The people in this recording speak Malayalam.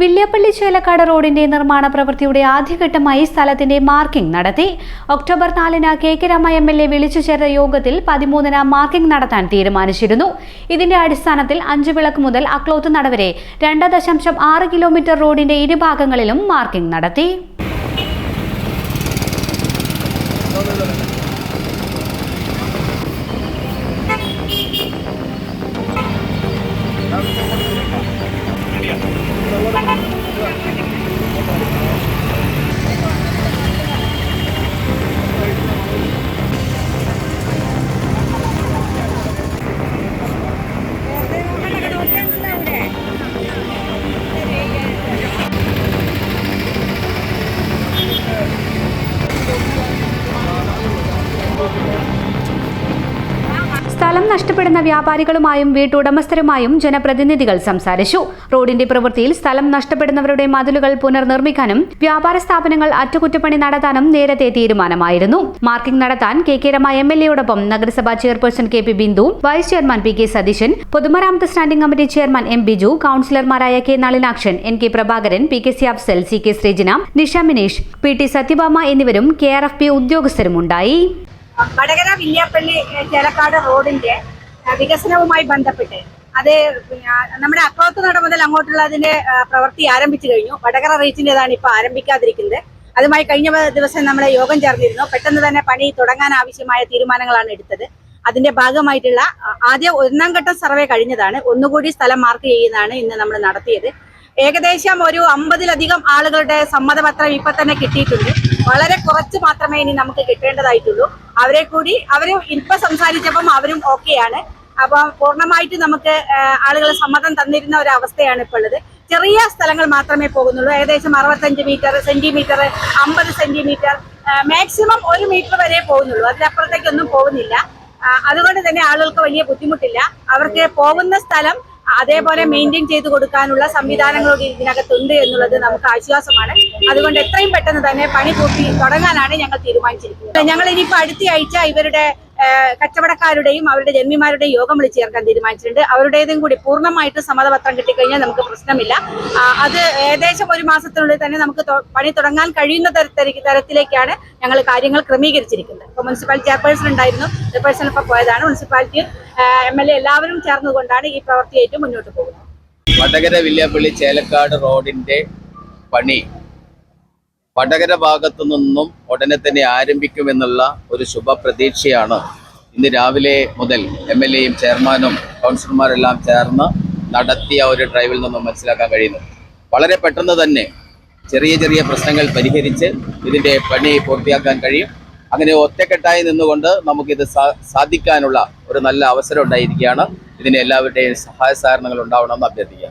വില്യപ്പള്ളി ചേലക്കാട് റോഡിന്റെ നിർമ്മാണ പ്രവൃത്തിയുടെ ആദ്യഘട്ടമായി സ്ഥലത്തിന്റെ മാർക്കിംഗ് നടത്തി. ഒക്ടോബർ നാലിന് K K Rama M L A വിളിച്ചു ചേർത്ത യോഗത്തിൽ പതിമൂന്നിന് മാർക്കിംഗ് നടത്താൻ തീരുമാനിച്ചിരുന്നു. ഇതിന്റെ അടിസ്ഥാനത്തിൽ അഞ്ചു വിളക്ക് മുതൽ അക്ലോത്ത് നടവരെ രണ്ട് ദശാംശം ആറ് കിലോമീറ്റർ റോഡിന്റെ ഇരുഭാഗങ്ങളിലും മാർക്കിംഗ് നടത്തി. നഷ്ടപ്പെടുന്ന വ്യാപാരികളുമായും വീട്ടുടമസ്ഥരുമായും ജനപ്രതിനിധികൾ സംസാരിച്ചു. റോഡിന്റെ പ്രവൃത്തിയിൽ സ്ഥലം നഷ്ടപ്പെടുന്നവരുടെ മതിലുകൾ പുനർനിർമ്മിക്കാനും വ്യാപാര സ്ഥാപനങ്ങൾ അറ്റകുറ്റപ്പണി നടത്താനും നേരത്തെ തീരുമാനമായിരുന്നു. മാർക്കിംഗ് നടത്താൻ K K Rama M L എയോടൊപ്പം നഗരസഭാ chairperson K P Bindu vice chairman P K Satheesan പൊതുമരാമത്ത് standing committee chairman M Biju കൌൺസിലർമാരായ K Nalinakshan N K Prabhakaran P K C Afsal C K Sreejana Nisha Mineesh P T Sathyabhama എന്നിവരും കെ ആർ എഫ് പി ഉദ്യോഗസ്ഥരും ഉണ്ടായി വടകര വില്യാപ്പള്ളി ചേലക്കാട് റോഡിന്റെ വികസനവുമായി ബന്ധപ്പെട്ട്. അത് നമ്മുടെ അക്രോത്ത് നട മുതൽ അങ്ങോട്ടുള്ള അതിന്റെ പ്രവൃത്തി ആരംഭിച്ചു കഴിഞ്ഞു. വടകര റീച്ചിന്റേതാണ് ഇപ്പൊ ആരംഭിക്കാതിരിക്കുന്നത്. അതുമായി കഴിഞ്ഞ ദിവസം നമ്മളെ യോഗം ചേർന്നിരുന്നു. പെട്ടെന്ന് തന്നെ പണി തുടങ്ങാൻ ആവശ്യമായ തീരുമാനങ്ങളാണ് എടുത്തത്. അതിന്റെ ഭാഗമായിട്ടുള്ള ആദ്യ ഒന്നാം ഘട്ടം സർവേ കഴിഞ്ഞതാണ്. ഒന്നുകൂടി സ്ഥലം മാർക്ക് ചെയ്യുന്നതാണ് ഇന്ന് നമ്മൾ നടത്തിയത്. ഏകദേശം ഒരു അമ്പതിലധികം ആളുകളുടെ സമ്മതപത്രം ഇപ്പൊ തന്നെ കിട്ടിയിട്ടുണ്ട്. വളരെ കുറച്ച് മാത്രമേ ഇനി നമുക്ക് കിട്ടേണ്ടതായിട്ടുള്ളൂ. അവരെ കൂടി അവർ ഇപ്പൊ സംസാരിച്ചപ്പം അവരും ഓക്കെയാണ് അപ്പം പൂർണമായിട്ട് നമുക്ക് ആളുകൾ സമ്മതം തന്നിരുന്ന ഒരു അവസ്ഥയാണ് ഇപ്പോൾ ഉള്ളത്. ചെറിയ സ്ഥലങ്ങൾ മാത്രമേ പോകുന്നുള്ളൂ. ഏകദേശം അറുപത്തഞ്ച് മീറ്റർ സെന്റിമീറ്റർ അമ്പത് സെന്റിമീറ്റർ മാക്സിമം ഒരു മീറ്റർ വരെ പോകുന്നുള്ളൂ. അതിനപ്പുറത്തേക്കൊന്നും പോകുന്നില്ല. അതുകൊണ്ട് തന്നെ ആളുകൾക്ക് വലിയ ബുദ്ധിമുട്ടില്ല. അവർക്ക് പോകുന്ന സ്ഥലം അതേപോലെ മെയിന്റെയിൻ ചെയ്ത് കൊടുക്കാനുള്ള സംവിധാനങ്ങളൊക്കെ ഇതിനകത്തുണ്ട് എന്നുള്ളത് നമുക്ക് ആശ്വാസമാണ്. അതുകൊണ്ട് എത്രയും പെട്ടെന്ന് തന്നെ പണി പൂർത്തി തുടങ്ങാനാണ് ഞങ്ങൾ തീരുമാനിച്ചിരിക്കുന്നത്. ഞങ്ങൾ ഇനിയിപ്പോൾ അടുത്തയാഴ്ച ഇവരുടെ കച്ചവടക്കാരുടെയും അവരുടെ ജന്മിമാരുടെയും യോഗം വിളിച്ച് ചേർക്കാൻ തീരുമാനിച്ചിട്ടുണ്ട്. അവരുടേതും കൂടി പൂർണമായിട്ട് സമ്മതപത്രം കിട്ടിക്കഴിഞ്ഞാൽ നമുക്ക് പ്രശ്നമില്ല. അത് ഏകദേശം ഒരു മാസത്തിനുള്ളിൽ തന്നെ നമുക്ക് പണി തുടങ്ങാൻ കഴിയുന്ന തരത്തിലേക്ക് തരത്തിലേക്കാണ് ഞങ്ങൾ കാര്യങ്ങൾ ക്രമീകരിച്ചിരിക്കുന്നത്. ഇപ്പോൾ മുനിസിപ്പാലിറ്റി ചെയർപേഴ്സൺ ഉണ്ടായിരുന്നു. ചെയർപേഴ്സൺ ഇപ്പോൾ പോയതാണ്. മുനിസിപ്പാലിറ്റിയും എം എൽ എ എല്ലാവരും ചേർന്നുകൊണ്ടാണ് ഈ പ്രവൃത്തിയായിട്ട് മുന്നോട്ട് പോകുന്നത്. വടകര വില്യാപ്പള്ളി ചേലക്കാട് റോഡിന്റെ പണി വടകര ഭാഗത്തു നിന്നും ഉടനെ തന്നെ ആരംഭിക്കുമെന്നുള്ള ഒരു ശുഭപ്രതീക്ഷയാണ് ഇന്ന് രാവിലെ മുതൽ എം എൽ എയും ചെയർമാനും കൗൺസിലർമാരെല്ലാം ചേർന്ന് നടത്തിയ ഒരു ഡ്രൈവിൽ നിന്നും മനസ്സിലാക്കാൻ കഴിയുന്നത് വളരെ പെട്ടെന്ന് തന്നെ ചെറിയ ചെറിയ പ്രശ്നങ്ങൾ പരിഹരിച്ച് ഇതിന്റെ പണി പൂർത്തിയാക്കാൻ കഴിയും. അങ്ങനെ ഒറ്റക്കെട്ടായി നിന്നുകൊണ്ട് നമുക്കിത് സാധിക്കാനുള്ള ഒരു നല്ല അവസരം ഉണ്ടായിരിക്കുകയാണ്. ഇതിന് എല്ലാവരുടെയും സഹായ സഹകരണങ്ങൾ ഉണ്ടാവണമെന്ന് അഭ്യർത്ഥിക്കുക